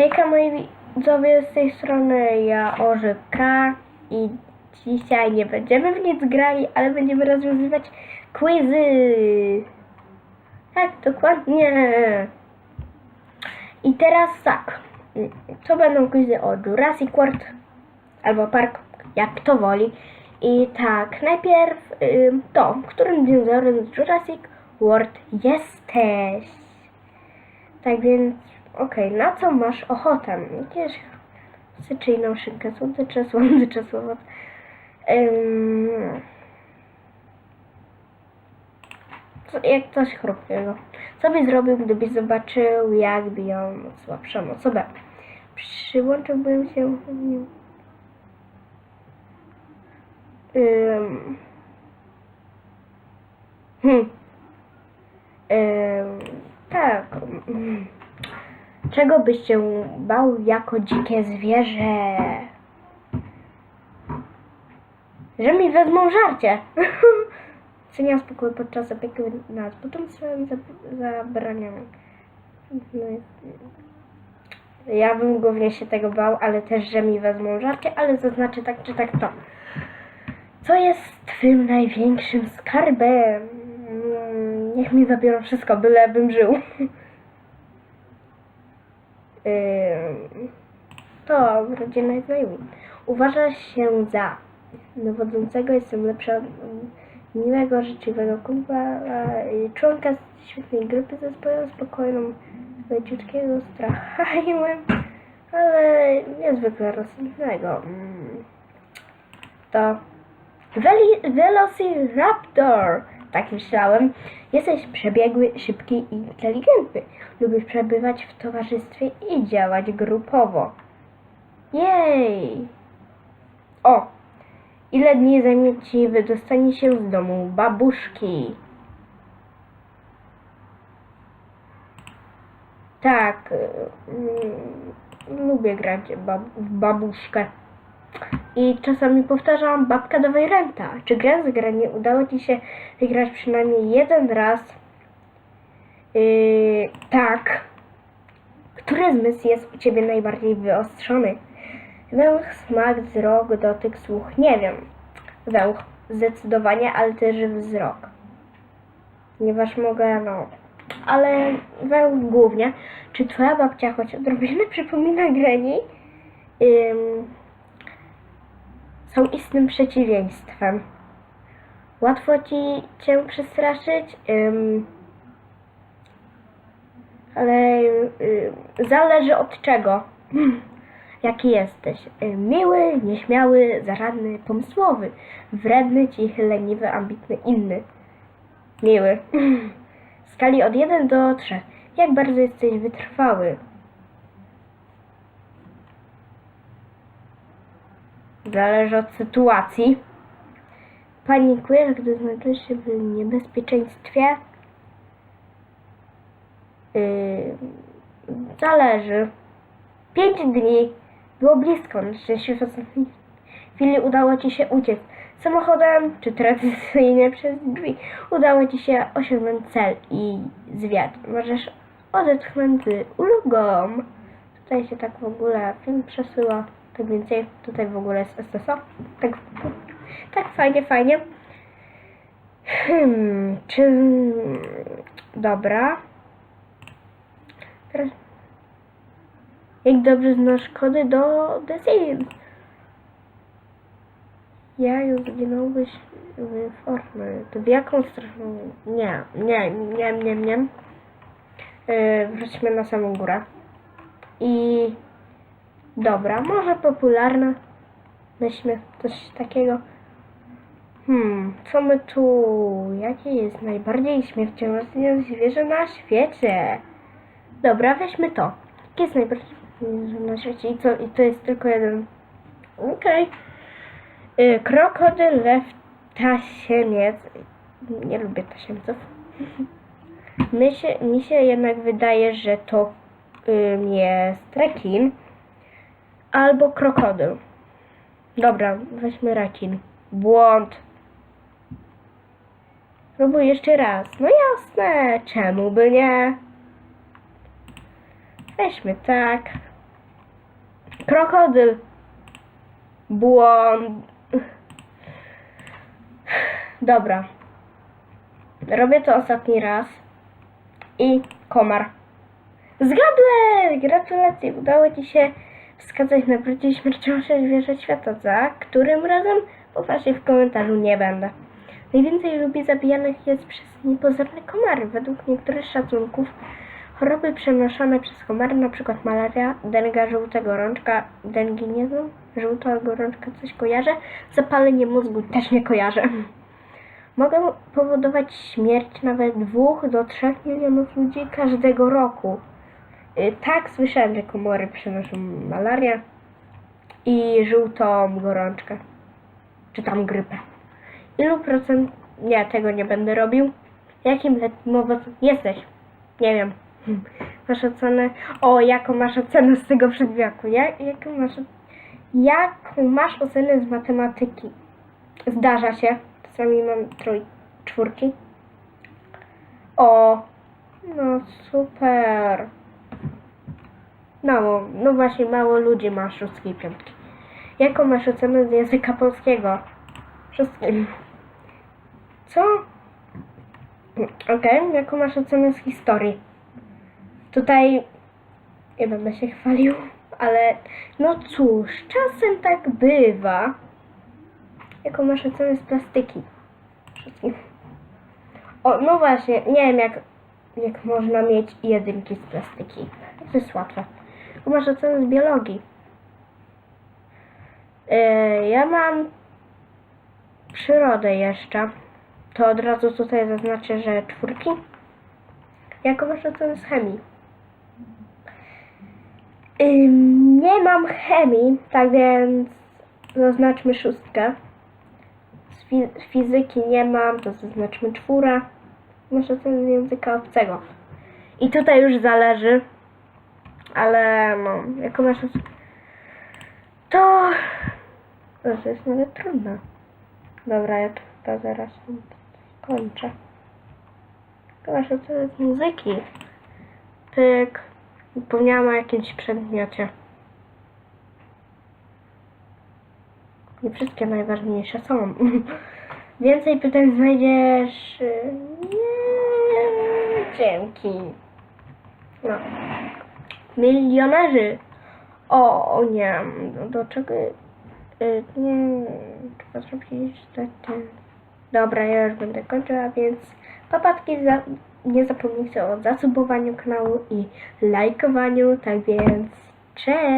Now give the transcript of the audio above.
Hejka moi widzowie z tej strony, ja Orzy K i dzisiaj nie będziemy w nic grali, ale będziemy rozwiązywać quizy. Tak, dokładnie. I teraz tak, to będą quizy o Jurassic World albo Park, jak kto woli. I tak, najpierw to, którym dinozaurem z Jurassic World jesteś? Tak więc, okej, na co masz ochotę? Jakieś syczyjną szynkę, słodycze, słodycze, słodycze. Um, jak coś chrupkiego. Co byś zrobił, gdybyś zobaczył, jak biją słabszą osobę? Przyłączyłbym się... Um, hmm. Em, tak. Czego byś się bał jako dzikie zwierzę? Że mi wezmą żarcie. Cenia spokój podczas opieki nad potomstwem zab- zabraniam. No Ja bym głównie się tego bał, ale też, że mi wezmą żarcie, ale zaznaczę tak czy tak to. Co jest twym największym skarbem? Mm, Niech mi zabiorą wszystko, bylebym żył. To rodzina jest najmniej. Uważa się za dowodzącego, jestem lepsza od mm, miłego, życzliwego kumpla, członka świetnej grupy zespołu, spokojną, leciutkiego strachajłem, ale niezwykle rozsądnego. Mm. To Velociraptor. Tak myślałem. Jesteś przebiegły, szybki i inteligentny. Lubisz przebywać w towarzystwie i działać grupowo. Jej! O! Ile dni zajmie ci wydostanie się z domu babuszki? Tak, mm, lubię grać w babuszkę. I czasami powtarzam babka dawaj renta. Czy grę z granie udało Ci się wygrać przynajmniej jeden raz? Yy, tak. Który zmysł jest u Ciebie najbardziej wyostrzony? Węch, smak, wzrok, dotyk, słuch. Nie wiem. Węch. Zdecydowanie, ale też wzrok. Ponieważ mogę, no... Ale węch głównie. Czy Twoja babcia choć odrobinę przypomina Granny? Ym, są istnym przeciwieństwem. Łatwo ci cię przestraszyć, ym, ale ym, zależy od czego. Jaki jesteś? Ym, Miły, nieśmiały, zaradny, pomysłowy, wredny, cichy, leniwy, ambitny, inny. Miły. W skali od 1 do 3. Jak bardzo jesteś wytrwały? Zależy od sytuacji. Panikujesz, gdy znajdujesz się w niebezpieczeństwie? Yy, zależy. Pięć dni. Było blisko. Na szczęście w ostatniej chwili udało Ci się uciec. Samochodem czy tradycyjnie przez drzwi. Udało Ci się osiągnąć cel i zwiat. Możesz odetchnąć z ulgą. Tutaj się tak w ogóle film przesyła. Tak więcej tutaj w ogóle jest SSO. Tak, tak fajnie, fajnie. Hmm, czy... Dobra. Teraz... Jak dobrze znasz kody do Sims? Ja już zginąłbyś w Fortnite. W jaką stronę? Nie, nie, nie, nie, nie. Yy, wróćmy na samą górę. I dobra, może popularna. Weźmy coś takiego. Hmm, co my tu? Jakie jest najbardziej śmiercionośne zwierzę na świecie? Dobra, weźmy to. Jakie jest najbardziej na świecie? I co? I to jest tylko jeden. Okej. Y, Krokodyl, lew, tasiemiec. Nie lubię tasiemców. Mi się, mi się jednak wydaje, że to ym, jest rekin albo krokodyl. Dobra, weźmy rekin. Błąd. Próbuj jeszcze raz. No jasne, czemu by nie? Weźmy tak. Krokodyl. Błąd. Dobra. Robię to ostatni raz. I komar. Zgadłeś! Gratulacje! Udało Ci się wskazać najbardziej śmiercionośne zwierzę świata, za którym razem popatrzcie w komentarzu nie będę. Najwięcej ludzi zabijanych jest przez niepozorne komary. Według niektórych szacunków choroby przenoszone przez komary, np. malaria, denga, żółta gorączka, dengi nie znam, żółta gorączka coś kojarzę, zapalenie mózgu też nie kojarzę. Mogą powodować śmierć nawet 2 do 3 milionów ludzi każdego roku. Y, Tak, słyszałem, że komory przenoszą malarię i żółtą gorączkę. Czy tam grypę. Ilu procent... Nie, tego nie będę robił. Jakim letnim owocem jesteś? Nie wiem. Masz ocenę... O, jaką masz ocenę z tego przedmiotu? Jak, jaką, masz... jaką masz ocenę z matematyki? Zdarza się. Czasami mam trój... czwórki. O, no super. Mało, no właśnie mało ludzi ma szóstki i piątki. Jaką masz ocenę z języka polskiego? Szóstki. Co? Okej, jaką masz ocenę z historii? Tutaj nie będę się chwalił, ale no cóż, czasem tak bywa. Jaką masz ocenę z plastyki? Szóstki. O, no właśnie, nie wiem jak, jak można mieć jedynki z plastyki. To jest łatwe. Jaką masz ocenę z biologii? Yy, ja mam przyrodę jeszcze. To od razu tutaj zaznaczę, że czwórki. Jaką masz ocenę z chemii? Nie mam chemii, tak więc zaznaczmy szóstkę. Z fi- z fizyki nie mam, to zaznaczmy czwórę. Masz ocenę języka obcego. I tutaj już zależy, ale no, masz ocenę? To... To jest nawet trudne. Dobra, ja to chyba zaraz kończę. To jest muzyki. Pyk. Zapomniałam o jakimś przedmiocie. Nie wszystkie najważniejsze są. Więcej pytań znajdziesz... y, Nie, dzięki. No. Milionerzy. O, o nie. Do, do czego... y, Nie, trzeba zrobić tak, tak. Dobra, ja już będę kończyła, więc papatki, za, nie zapomnijcie o zasubowaniu kanału i lajkowaniu, tak więc cześć!